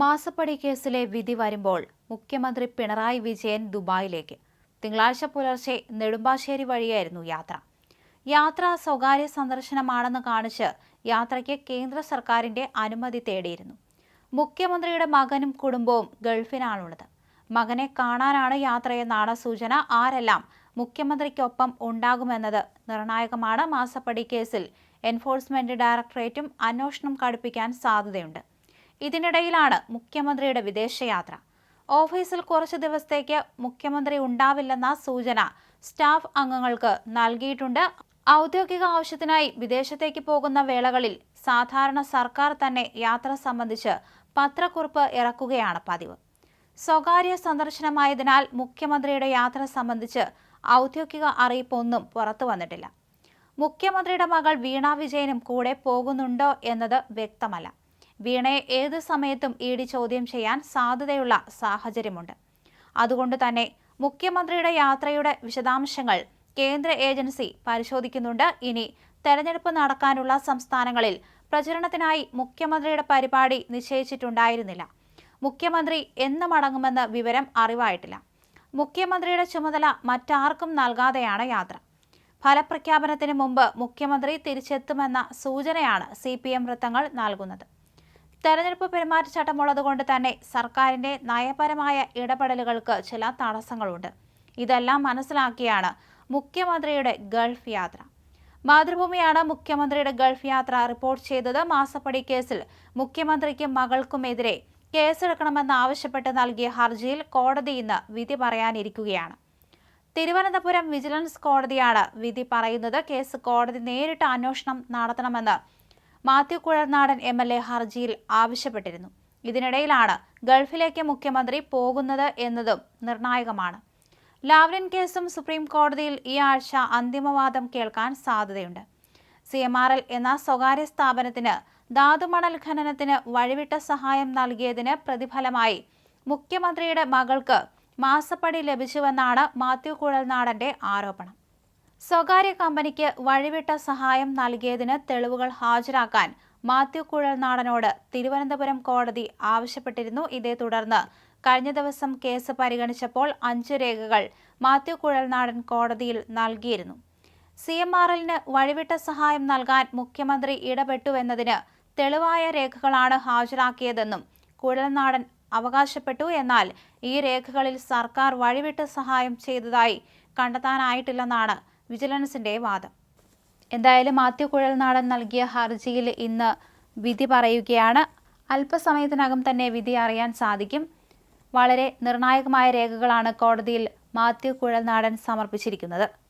മാസപ്പടി കേസിലെ വിധി വരുമ്പോൾ മുഖ്യമന്ത്രി പിണറായി വിജയൻ ദുബായിലേക്ക്. തിങ്കളാഴ്ച പുലർച്ചെ നെടുമ്പാശ്ശേരി വഴിയായിരുന്നു യാത്ര. യാത്ര സ്വകാര്യ സന്ദർശനമാണെന്ന് കാണിച്ച് യാത്രയ്ക്ക് കേന്ദ്ര സർക്കാരിന്റെ അനുമതി തേടിയിരുന്നു. മുഖ്യമന്ത്രിയുടെ മകനും കുടുംബവും ഗൾഫിനാണുള്ളത് മകനെ കാണാനാണ് യാത്രയെന്നാണ് സൂചന. ആരെല്ലാം മുഖ്യമന്ത്രിക്കൊപ്പം ഉണ്ടാകുമെന്നത് നിർണായകമാണ് മാസപ്പടി കേസിൽ. എൻഫോഴ്സ്മെന്റ് ഡയറക്ടറേറ്റും അന്വേഷണം കടുപ്പിക്കാൻ സാധ്യതയുണ്ട്. ഇതിനിടയിലാണ് മുഖ്യമന്ത്രിയുടെ വിദേശയാത്ര. ഓഫീസിൽ കുറച്ചു ദിവസത്തേക്ക് മുഖ്യമന്ത്രി ഉണ്ടാവില്ലെന്ന സൂചന സ്റ്റാഫ് അംഗങ്ങൾക്ക് നൽകിയിട്ടുണ്ട്. ഔദ്യോഗിക ആവശ്യത്തിനായി വിദേശത്തേക്ക് പോകുന്ന വേളകളിൽ സാധാരണ സർക്കാർ തന്നെ യാത്ര സംബന്ധിച്ച് പത്രക്കുറിപ്പ് ഇറക്കുകയാണ് പതിവ്. സ്വകാര്യ സന്ദർശനമായതിനാൽ മുഖ്യമന്ത്രിയുടെ യാത്ര സംബന്ധിച്ച് ഔദ്യോഗിക അറിയിപ്പൊന്നും പുറത്തു വന്നിട്ടില്ല. മുഖ്യമന്ത്രിയുടെ മകൾ വീണ വിജയനും കൂടെ പോകുന്നുണ്ടോ എന്നത് വ്യക്തമല്ല. വീണയെ ഏത് സമയത്തും ഇ ഡി ചോദ്യം ചെയ്യാൻ സാധ്യതയുള്ള സാഹചര്യമുണ്ട്. അതുകൊണ്ട് തന്നെ മുഖ്യമന്ത്രിയുടെ യാത്രയുടെ വിശദാംശങ്ങൾ കേന്ദ്ര ഏജൻസി പരിശോധിക്കുന്നുണ്ട്. ഇനി തെരഞ്ഞെടുപ്പ് നടക്കാനുള്ള സംസ്ഥാനങ്ങളിൽ പ്രചരണത്തിനായി മുഖ്യമന്ത്രിയുടെ പരിപാടി നിശ്ചയിച്ചിട്ടുണ്ടായിരുന്നില്ല. മുഖ്യമന്ത്രി എന്ന് മടങ്ങുമെന്ന വിവരം അറിവായിട്ടില്ല. മുഖ്യമന്ത്രിയുടെ ചുമതല മറ്റാർക്കും നൽകാതെയാണ് യാത്ര. ഫലപ്രഖ്യാപനത്തിന് മുമ്പ് മുഖ്യമന്ത്രി തിരിച്ചെത്തുമെന്ന സൂചനയാണ് സി പി എം വൃത്തങ്ങൾ നൽകുന്നത്. തെരഞ്ഞെടുപ്പ് പെരുമാറ്റച്ചട്ടമുള്ളതുകൊണ്ട് തന്നെ സർക്കാരിന്റെ നയപരമായ ഇടപെടലുകൾക്ക് ചില തടസ്സങ്ങളുണ്ട്. ഇതെല്ലാം മനസ്സിലാക്കിയാണ് മുഖ്യമന്ത്രിയുടെ ഗൾഫ് യാത്ര. മാതൃഭൂമിയാണ് മുഖ്യമന്ത്രിയുടെ ഗൾഫ് യാത്ര റിപ്പോർട്ട് ചെയ്തത്. മാസപ്പടി കേസിൽ മുഖ്യമന്ത്രിക്കും മകൾക്കുമെതിരെ കേസെടുക്കണമെന്നാവശ്യപ്പെട്ട് നൽകിയ ഹർജിയിൽ കോടതി ഇന്ന് വിധി പറയാനിരിക്കുകയാണ്. തിരുവനന്തപുരം വിജിലൻസ് കോടതിയാണ് വിധി പറയുന്നത്. കേസ് കോടതി നേരിട്ട് അന്വേഷണം നടത്തണമെന്ന് Mathew Kuzhalnadan M L A ഹർജിയിൽ ആവശ്യപ്പെട്ടിരുന്നു. ഇതിനിടയിലാണ് ഗൾഫിലേക്ക് മുഖ്യമന്ത്രി പോകുന്നത് എന്നതും നിർണായകമാണ്. ലാവ്ലിൻ കേസും സുപ്രീം കോടതിയിൽ ഈ ആഴ്ച അന്തിമവാദം കേൾക്കാൻ സാധ്യതയുണ്ട്. സി എം ആർ എൽ എന്ന സ്വകാര്യ സ്ഥാപനത്തിന് ധാതുമണൽ ഖനനത്തിന് വഴിവിട്ട സഹായം നൽകിയതിന് പ്രതിഫലമായി മുഖ്യമന്ത്രിയുടെ മകൾക്ക് മാസപ്പടി ലഭിച്ചുവെന്നാണ് മാത്യു കുഴൽനാടന്റെ ആരോപണം. സ്വകാര്യ കമ്പനിക്ക് വഴിവിട്ട സഹായം നൽകിയതിന് തെളിവുകൾ ഹാജരാക്കാൻ മാത്യു കുഴൽനാടനോട് തിരുവനന്തപുരം കോടതി ആവശ്യപ്പെട്ടിരുന്നു. ഇതേ തുടർന്ന് കഴിഞ്ഞ ദിവസം കേസ് പരിഗണിച്ചപ്പോൾ അഞ്ച് രേഖകൾ മാത്യു കുഴൽനാടൻ കോടതിയിൽ നൽകിയിരുന്നു. സി എം ആർ എല്ലിന് വഴിവിട്ട സഹായം നൽകാൻ മുഖ്യമന്ത്രി ഇടപെട്ടുവെന്നതിന് തെളിവായ രേഖകളാണ് ഹാജരാക്കിയതെന്നും കുഴൽനാടൻ അവകാശപ്പെട്ടു. എന്നാൽ ഈ രേഖകളിൽ സർക്കാർ വഴിവിട്ട് സഹായം ചെയ്തതായി കണ്ടെത്താനായിട്ടില്ലെന്നാണ് വിജിലൻസിന്റെ വാദം. എന്തായാലും മാത്യു കുഴൽനാടൻ നൽകിയ ഹർജിയിൽ ഇന്ന് വിധി പറയുകയാണ്. അല്പസമയത്തിനകം തന്നെ വിധി അറിയാൻ സാധിക്കും. വളരെ നിർണായകമായ രേഖകളാണ് കോടതിയിൽ മാത്യു കുഴൽനാടൻ സമർപ്പിച്ചിരിക്കുന്നത്.